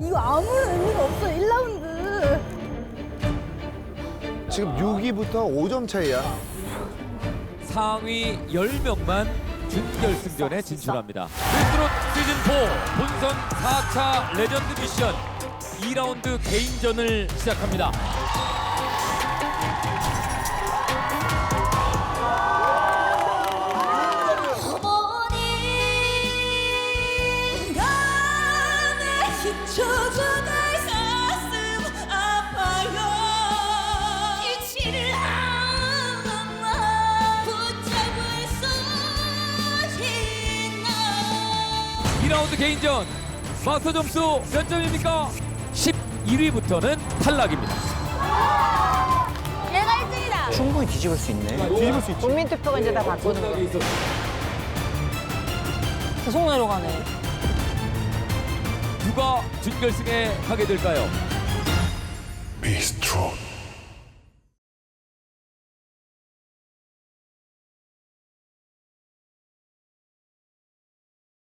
이거 아무런 의미가 없어 1라운드. 지금 6위부터 5점 차이야. 상위 10명만 준결승전에 진출합니다. 빅트롯 시즌4 본선 4차 레전드 미션 2라운드 개인전을 시작합니다. 날 가슴 아파요 잊지를 않아 붙잡을 수 있나 2라운드 개인전 마스터 점수 몇 점입니까? 11위부터는 탈락입니다. 얘가 1등이다. 충분히 뒤집을 수 있네. 국민 투표가 이제 다 바꾸는 거. 계속 내려가네. 누가 준결승에 가게 될까요? Strong.